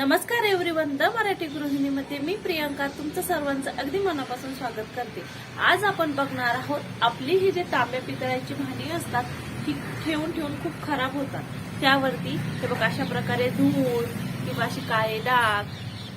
नमस्कार everyone the Marathi गृहिणीमध्ये मी प्रियंका तुमचं सर्वांचं अगदी मनापासून स्वागत करते. आज आपण बघणार आहोत आपली ही जे तांब्या पितळ्याची भांडी असतात ही ठेवून ठेवून खूप खराब होतात. त्यावरती हे बघ अशा प्रकारे धूळ किंवा अशी काळे डाग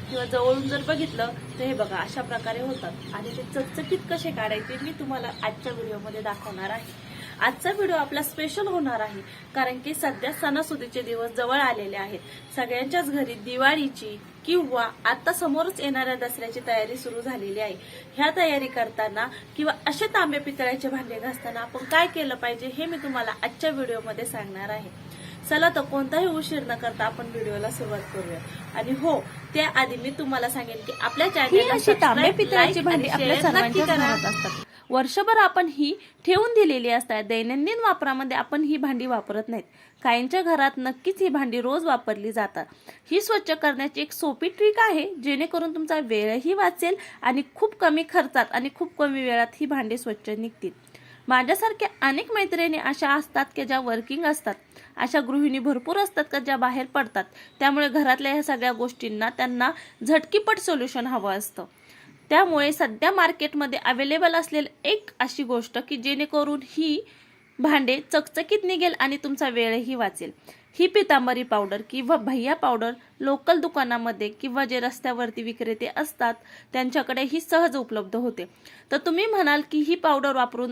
किंवा जवळून जर बघितलं तर हे बघा अशा प्रकारे होतात. आणि ते चकचकीत कसे काढायचे मी तुम्हाला आजच्या व्हिडिओमध्ये दाखवणार आहे. आजचा व्हिडिओ आपला स्पेशल होणार आहे कारण की सध्या सणासुदीचे दिवस जवळ आलेले आहेत. सगळ्यांच्याच घरी दिवाळीची किंवा आता समोरच येणाऱ्या दसऱ्याची तयारी सुरू झालेली आहे. ह्या तयारी करताना किंवा असे तांबे पितळ्याचे भांडे घासताना आपण काय केलं पाहिजे हे मी तुम्हाला आजच्या व्हिडिओमध्ये सांगणार आहे. चला तर कोणताही उशीर न करता आपण व्हिडिओला सुरुवात करूया. आणि हो त्याआधी मी तुम्हाला सांगेन की आपल्या चॅनलला तांबे भांडी आपल्या असतात. वर्षभर आपण ही ठेवून दिलेली असतात. दैनंदिन वापरामध्ये आपण ही भांडी वापरत नाहीत. काहींच्या घरात नक्कीच ही भांडी रोज वापरली जातात. ही स्वच्छ करण्याची एक सोपी ट्रिक आहे जेणेकरून तुमचा वेळही वाचेल आणि खूप कमी खर्चात आणि खूप कमी वेळात ही भांडी स्वच्छ निघतील. माझ्यासारख्या अनेक मैत्रिणी अशा असतात की ज्या वर्किंग असतात. अशा गृहिणी भरपूर असतात का ज्या बाहेर पडतात. त्यामुळे घरातल्या ह्या सगळ्या गोष्टींना त्यांना झटकीपट सोल्युशन हवं असतं. त्यामुळे सध्या मार्केटमध्ये अवेलेबल असलेली एक अशी गोष्ट की जेणेकरून ही भांडे चकचकीत निघेल आणि तुमचा वेळही वाचेल. ही पितांबरी पावडर किंवा भैया पावडर लोकल दुकानामध्ये किंवा जे रस्त्यावरती विक्रेते असतात त्यांच्याकडे ही सहज उपलब्ध होते. तर तुम्ही म्हणाल की ही पावडर वापरून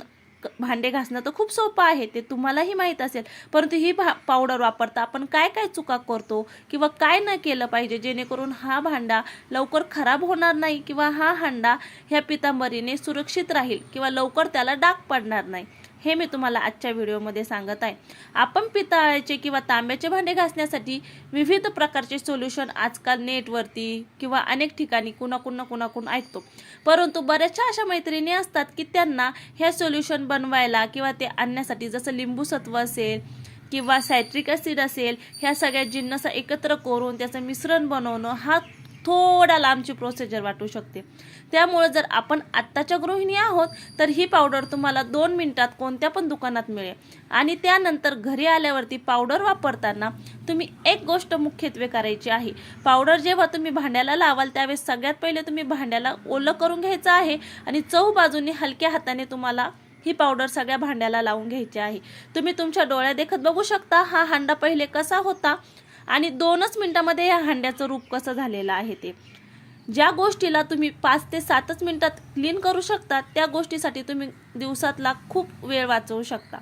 भांडे घासणं तर खूप सोपं आहे ते तुम्हालाही माहीत असेल. परंतु ही भा पावडर वापरता आपण काय काय चुका करतो किंवा काय न केलं पाहिजे जेणेकरून हा भांडा लवकर खराब होणार नाही किंवा हा हांडा ह्या पितांबरीने सुरक्षित राहील किंवा लवकर त्याला डाग पडणार नाही. हे मी तुम्हाला आजच्या व्हिडिओमध्ये सांगत आहे. आपण पितळाचे किंवा तांब्याचे भांडे घासण्यासाठी विविध प्रकारचे सोल्युशन आजकाल नेटवरती किंवा अनेक ठिकाणी कुणाकुण कुणाकुण ऐकतो. परंतु बऱ्याचशा अशा मैत्रिणी असतात की त्यांना ह्या सोल्युशन बनवायला किंवा ते आणण्यासाठी जसं लिंबू सत्व असेल किंवा सायट्रिक ॲसिड असेल ह्या सगळ्या जिन्नस एकत्र करून त्याचं मिश्रण बनवणं हा थोडा लांबची प्रोसिजर वाटू शकते. त्यामुळे जर आपण आत्ताच्या गृहिणी आहोत तर ही पावडर तुम्हाला दोन मिनिटात कोणत्या पण दुकानात मिळेल. आणि त्यानंतर घरी आल्यावरती पावडर वापरताना तुम्ही एक गोष्ट मुख्यत्वे करायची आहे. पावडर जेव्हा तुम्ही भांड्याला लावाल त्यावेळेस सगळ्यात पहिले तुम्ही भांड्याला ओलं करून घ्यायचं आहे आणि चौ बाजूने हलक्या हाताने तुम्हाला ही पावडर सगळ्या भांड्याला लावून घ्यायची आहे. तुम्ही तुमच्या डोळ्या देखत बघू शकता हा हांडा पहिले कसा होता? आणि दोनच मिनटामध्ये या हांड्याचं रूप कसं झालेलं आहे ते. ज्या गोष्टीला तुम्ही पाच ते सातच मिनटात क्लीन करू शकता त्या गोष्टीसाठी तुम्ही दिवसातला खूप वेळ वाचवू शकता.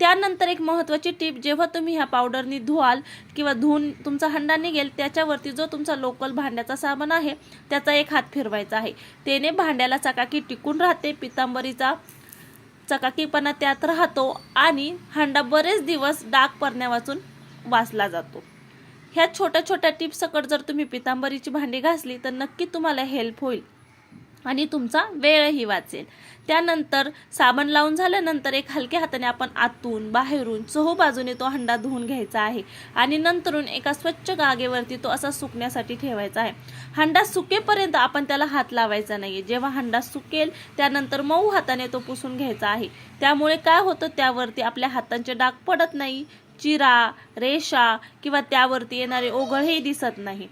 त्यानंतर एक महत्त्वाची टीप जेव्हा तुम्ही ह्या पावडरनी धुवाल किंवा धुवून तुमचा हंडा निघेल त्याच्यावरती जो तुमचा लोकल भांड्याचा साबण आहे त्याचा एक हात फिरवायचा आहे. त्याने भांड्याला चकाकी टिकून राहते पितांबरीचा चकाकीपणा त्यात राहतो आणि हांडा बरेच दिवस डाग पडण्यावाचून वाचला जातो. ह्या छोट्या छोट्या टिप्सकट जर तुम्ही पितांबरीची भांडी घासली तर नक्की तुम्हाला हेल्प होईल. आणि तुमचा वेळही वाचेल. त्यानंतर साबण लावून झाल्यानंतर एक हलक्या हाताने आपण आतून बाहेरून चहू बाजूने तो हंडा धुवून घ्यायचा आहे. आणि नंतरून एका स्वच्छ गागेवरती तो असा सुकण्यासाठी ठेवायचा आहे. हंडा सुकेपर्यंत आपण त्याला हात लावायचा नाही जेव्हा हंडा सुकेल त्यानंतर मऊ हाताने तो पुसून घ्यायचा आहे. त्यामुळे काय होतं? त्यावरती आपल्या हातांचे डाग पडत नाही. चिरा रेषा किंवा त्यावरती येणारे ओघळही दिसत नाही.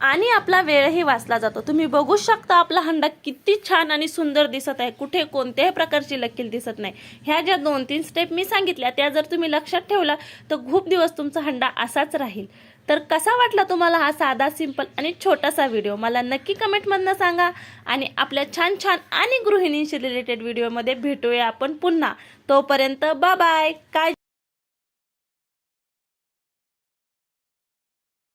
आणि आपला वेळही वाचला जातो. तुम्ही बघू शकता आपला हंडा किती छान आणि सुंदर दिसत आहे. कुठे कोणत्याही प्रकारची लकील दिसत नाही. ह्या ज्या दोन तीन स्टेप मी सांगितल्या त्या जर तुम्ही लक्षात ठेवला तर खूप दिवस तुमचा हंडा असाच राहील. तर कसा वाटला तुम्हाला हा साधा सिंपल आणि छोटासा व्हिडिओ मला नक्की कमेंटमधनं सांगा. आणि आपल्या छान छान आणि गृहिणींशी रिलेटेड व्हिडिओमध्ये भेटूया आपण पुन्हा. तोपर्यंत बाय बाय काय